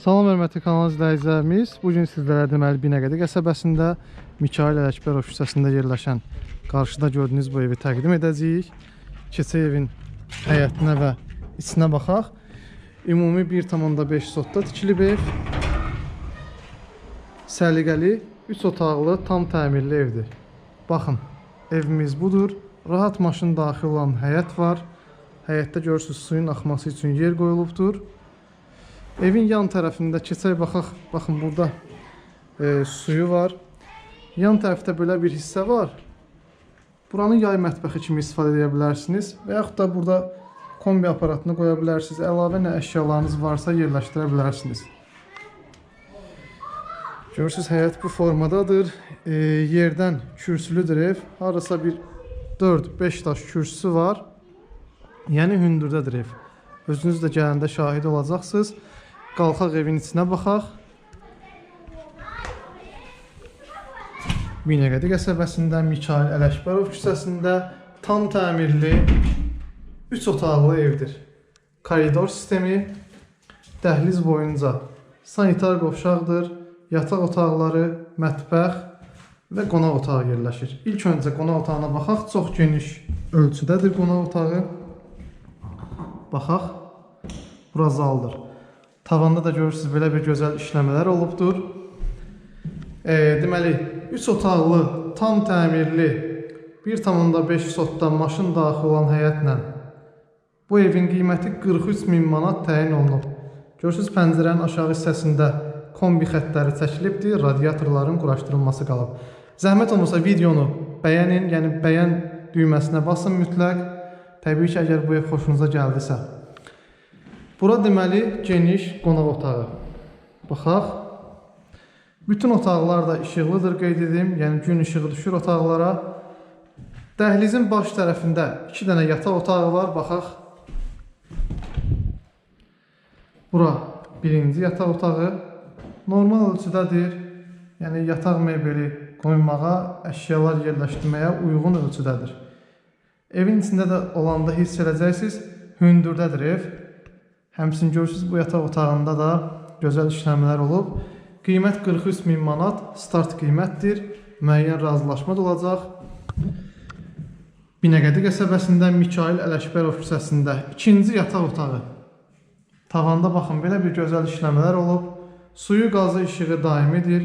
Salam hörmətli kanal izləyicilərimiz. Bu gün sizlərə deməli Binəqədi qəsəbəsində Mikail Ələkbərov küçəsində yerləşən qarşıda gördüyünüz bu evi təqdim edəcəyik. Keçək evin həyətinə və içinə baxaq. Ümumi 1.5 sotda tikilib ev. Səliqəli, 3 otaqlı, tam təmirli evdir. Baxın, evimiz budur. Rahat maşın daxil olan həyət var. Həyətdə görürsüz suyun axması üçün yer qoyulubdur. Evin yan tərəfində keçək baxaq. Baxın burada e, suyu var. Yan tərəfdə belə bir hissə var. Buranı yay mətbəxi kimi istifadə edə bilərsiniz və da burada kombi aparatını qoya bilərsiniz. Əlavə nə əşyalarınız varsa yerləşdirə bilərsiniz. Görürsüz həyət bu formadadır. E, yerdən kürsülüdür ev. Harasa bir 4-5 daş kürsüsü var. Yəni hündürdədir ev. Özünüz də gələndə şahid olacaqsınız. Qalxaq evin içinə baxaq. Binəqədi qəsəbəsində Mikail Ələkbərov küçəsində tam təmirli 3 otaqlı evdir. Koridor sistemi dəhliz boyunca sanitar qovşaqdır, yataq otaqları, mətbəx və qonaq otağı yerləşir. İlk öncə qonaq otağına baxaq. Çox geniş ölçüdədir qonaq otağı. Baxaq. Bura zaldır. Tavanda da görürsüz belə bir gözəl işləmələr olubdur. E, deməli 3 otaqlı, tam təmirli 1.5 sotda maşın daxil olan həyətlə bu evin qiyməti 43 min manat təyin olunub. Görürsüz pəncərənin aşağı hissəsində kombi xəttləri çəkilibdir, radiatorların quraşdırılması qalıb. Zəhmət olmasa videonu bəyənin, yəni bəyən düyməsinə basın mütləq. Təbii ki, əgər bu ev xoşunuza gəldisə. Bura deməli geniş qonaq otağı. Baxaq. Bütün otaqlar da işıqlıdır qeyd edim. Yəni gün işığı düşür otaqlara. Dəhlizin baş tərəfində 2 dənə yataq otağı var. Baxaq. Bura birinci yataq otağı. Normal ölçüdədir. Yəni yataq mebeli qoymağa, əşyalar yerləşdirməyə uyğun ölçüdədir. Evin içində də olanda hiss edəcəksiniz, hündürdədir ev. Həmçinin görürsüz bu yataq otağında da gözəl işləmələr olub. Qiymət 43 min manat start qiymətdir. Müəyyən razılaşma da olacaq. Binəqədi qəsəbəsində Mikail Ələkbərov küçəsində ikinci yataq otağı. Tavanda baxın belə bir gözəl işləmələr olub. Suyu, qazı, işığı daimidir.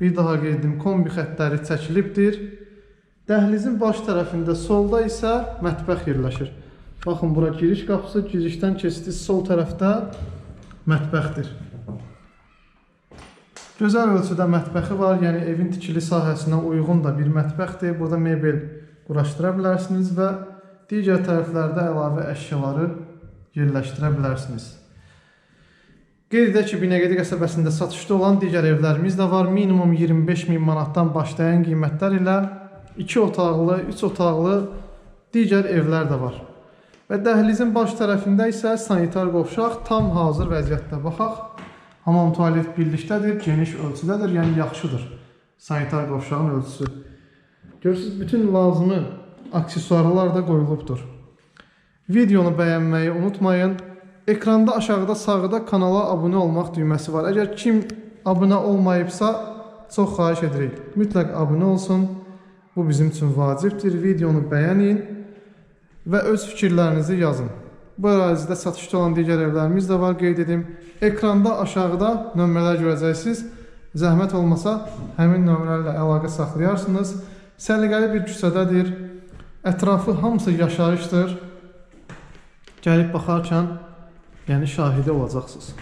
Bir daha qeyd edim, kombi xəttləri çəkilibdir. Dəhlizin baş tərəfində solda isə mətbəx yerləşir. Baxın bura giriş qapısı, girişdən keçdiniz sol tərəfdə mətbəxdir. Gözəl ölçüdə mətbəxi var, yəni evin tikili sahəsinə uyğun da bir mətbəxdir. Burada mebel quraşdıra bilərsiniz və digər tərəflərdə əlavə əşyaları yerləşdirə bilərsiniz. Qeyd edək ki, Binəqədi qəsəbəsində satışda olan digər evlərimiz də var. Minimum 25 min manatdan başlayan qiymətlər ilə 2 otaqlı, 3 otaqlı digər evlər də var. Və dəhlizin baş tərəfində isə sanitar qovşaq tam hazır vəziyyətdə. Baxaq, hamam tualet birlikdədir, geniş ölçüdədir, yəni yaxşıdır. Sanitar qovşağın ölçüsü. Görürsüz, bütün lazımı aksesuarlar da qoyulubdur. Videonu bəyənməyi unutmayın. Ekranda aşağıda sağda kanala abunə olmaq düyməsi var. Əgər kim abunə olmayıbsa, çox xahiş edirik. Mütləq abunə olsun. Bu bizim üçün vacibdir. Videonu bəyənin və öz fikirlərinizi yazın. Bu ərazidə satışda olan digər evlərimiz də var, qeyd edim. Ekranda aşağıda nömrələr görəcəksiniz. Zəhmət olmasa həmin nömrələrlə əlaqə saxlayarsınız. Səliqəli bir küçədədir. Ətrafı hamısı yaşayışdır. Gəlib baxarkən yəni şahidi olacaqsınız.